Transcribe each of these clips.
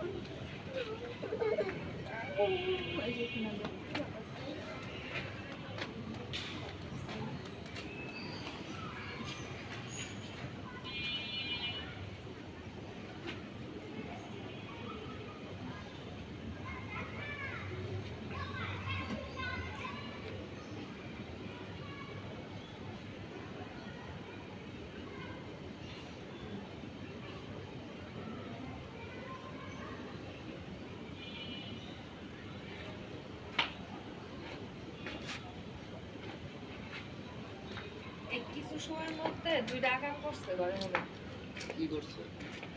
Thank you. সময়ের মধ্যে দুইটা আঘাত করছে ঘরে মনে। কি করছে?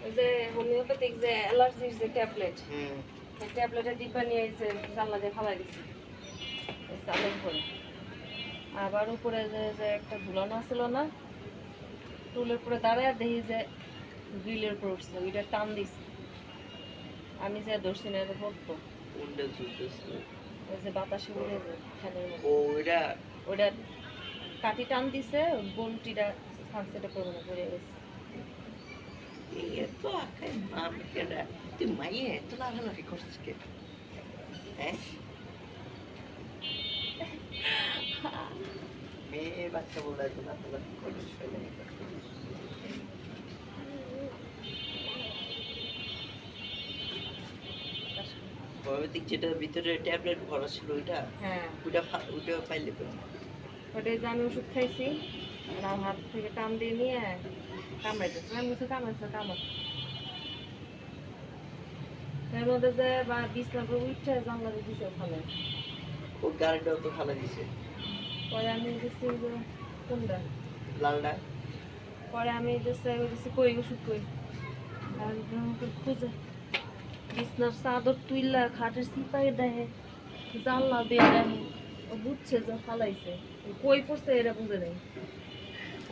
ওই যে হোমিওপ্যাথিক যে অ্যালার্জির যে ট্যাবলেট হুম। ট্যাবলেটের ডিব্বা নিয়ে এসে জানলা দিয়ে ফালাই দিছি। চালের উপরে। আবার উপরে যে যে একটা ঝুলানো ছিল না টুলের উপরে দাঁড়ায় দেখি যে গ্রিলের উপর উঠছে ওইটা টান দিছে। আমি যে ধরছি না এটা পড়তো। ওই যে বাতাসে উড়ে যে ফ্যানের মধ্যে ও ওইটা কাটি টান দিছে বলটিটা সানসেটে পড়ে না পড়ে গেছে। তুই মাইয়ে এত লাগালাগি করছিস কে হ্যাঁ? মেয়ে বাচ্চা বলে হোমিওপ্যাথিক যেটার ভিতরে ট্যাবলেট ভরা ছিল ওইটা হ্যাঁ। ওইটা ওইটা পাইলে তো ওটাই যে আমি ওষুধ খাইছি। আমার হাত থেকে টান দিয়ে নিয়ে কামড়াইতেছে। আমি কামড়াইছে কামড় এর মধ্যে যে বা উঠে জানলা দিছে ওখানে ও গাড়িটাও তো ফালা দিছে। পরে আমি দিছি যে কোনটা? লালটা পরে আমি দিছি দিছি কই ওষুধ কই? আর আমাকে খুঁজে। বিছনার চাদর তুইলা খাটের সিপাই দেয় জানলা দিয়ে দেয় ও বুঝছে যে ফালাইছে। কই পড়ছে এরা বুঝে নেই।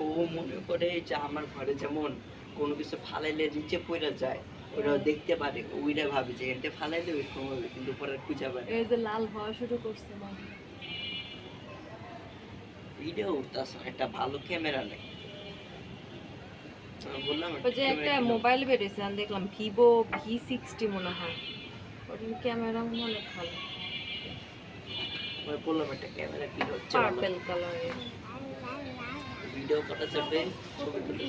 ও মনে করে যে আমার ঘরে যেমন কোনো কিছু ফালাইলে নিচে পড়ে যায় ওরা দেখতে পারে ওইটা ভাবে যে এটা ফালাইলে ওইরকম হবে কিন্তু পরে খুঁজে পারে এই যে লাল হওয়া শুরু করছে মা। ভিডিও উঠতেছে একটা ভালো ক্যামেরা নেই। বললাম যে একটা মোবাইল বেরিয়েছে আমি দেখলাম ভিভো ভি সিক্সটি মনে হয়। ওটার ক্যামেরা মনে হয় অনেক ভালো। আমি বললাম একটা ক্যামেরা কি হচ্ছে পার্পল কালারের ভিডিও করা যাবে ছবি তুলে